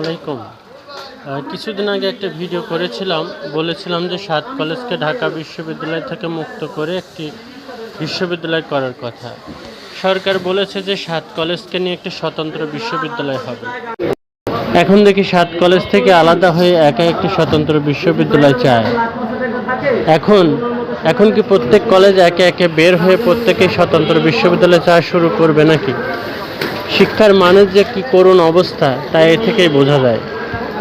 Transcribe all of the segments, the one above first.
আলাইকুম। কিছুদিন আগে একটা ভিডিও করেছিলাম, বলেছিলাম যে সাত কলেজকে ঢাকা বিশ্ববিদ্যালয় থেকে মুক্ত করে একটি বিশ্ববিদ্যালয় করার কথা। সরকার বলেছে যে সাত কলেজকে নিয়ে একটি স্বতন্ত্র বিশ্ববিদ্যালয় হবে। এখন দেখি সাত কলেজ থেকে আলাদা হয়ে একা একটি স্বতন্ত্র বিশ্ববিদ্যালয় চায়। এখন এখন কি প্রত্যেক কলেজ একে একে বের হয়ে প্রত্যেকেই স্বতন্ত্র বিশ্ববিদ্যালয় চাওয়া শুরু করবে নাকি? শিক্ষার মানের যে কি করুণ অবস্থা, তা এ থেকেই বোঝা যায়।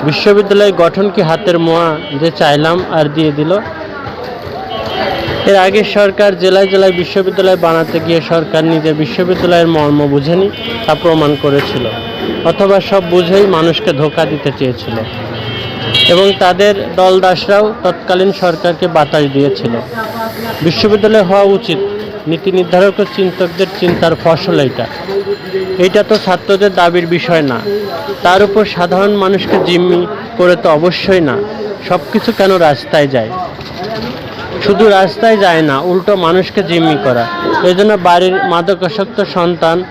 বিশ্ববিদ্যালয় গঠন কি হাতের মোয়া যে চাইলাম আর দিয়ে দিল? এর আগে সরকার জেলায় জেলায় বিশ্ববিদ্যালয় বানাতে গিয়ে সরকার নিজে বিশ্ববিদ্যালয়ের মর্ম বুঝেনি তা প্রমাণ করেছিল, অথবা সব বুঝেই মানুষকে ধোকা দিতে চেয়েছিল। এবং তাদের দলদাসরাও তৎকালীন সরকারকে বাতাস দিয়েছিল। বিশ্ববিদ্যালয় হওয়া উচিত। নীতি নির্ধারক চিন্তকদের চিন্তার ফসল এটা এটা তো ছাত্রদের দাবির বিষয় না। তার উপর সাধারণ মানুষকে জিম্মি করে তো অবশ্যই না। সব কিছু কেন রাস্তায় যায়? শুধু রাস্তায় যায় না, উল্টো মানুষকে জিম্মি করা। এই জন্য বাড়ির মাদকাসক্ত সন্তান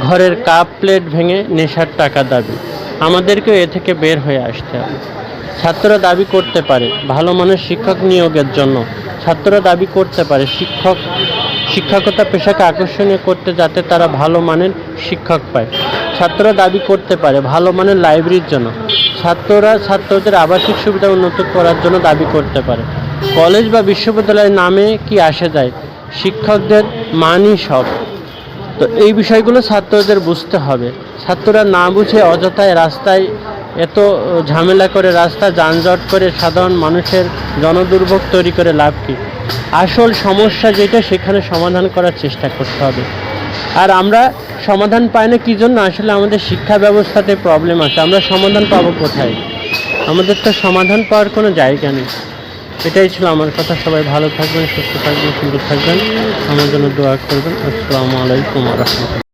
ঘরের কাপ প্লেট ভেঙে নেশার টাকা দাবি। আমাদেরকেও এ থেকে বের হয়ে আসতে হবে। ছাত্ররা দাবি করতে পারে, ভালো মানের শিক্ষক নিয়োগের জন্য। ছাত্ররা দাবি করতে পারে, শিক্ষক, শিক্ষকতা পেশাকে আকর্ষণীয় করতে যাতে তারা ভালো মানের শিক্ষক পায়। ছাত্ররা দাবি করতে পারে, ভালো মানের লাইব্রেরির জন্য। ছাত্ররা, ছাত্রদের আবাসিক সুবিধা উন্নত করার জন্য দাবি করতে পারে। কলেজ বা বিশ্ববিদ্যালয়ের নামে কি আসে যায়? শিক্ষকদের মানই সব। তো এই বিষয়গুলো ছাত্রদের বুঝতে হবে। ছাত্ররা না বুঝে অযথায় রাস্তায় এত ঝামেলা করে রাস্তা যানজট করে সাধারণ মানুষের জনদুর্ভোগ তৈরি করে লাভ কি? আসল সমস্যা যেটা, সেখানে সমাধান করার চেষ্টা করতে হবে। আর আমরা সমাধান পাই না কী জন্য? আসলে আমাদের শিক্ষা ব্যবস্থাতে প্রবলেম আছে। আমরা সমাধান পাবো কোথায়? আমাদের তো সমাধান পাওয়ার কোনো জায়গা নেই। এটাই ছিল আমার কথা। সবাই ভালো থাকবেন, সুস্থ থাকবেন, সুন্দর থাকবেন। আমার জন্য দোয়া করবেন। আসসালামু আলাইকুম রহমতুল্লাহ।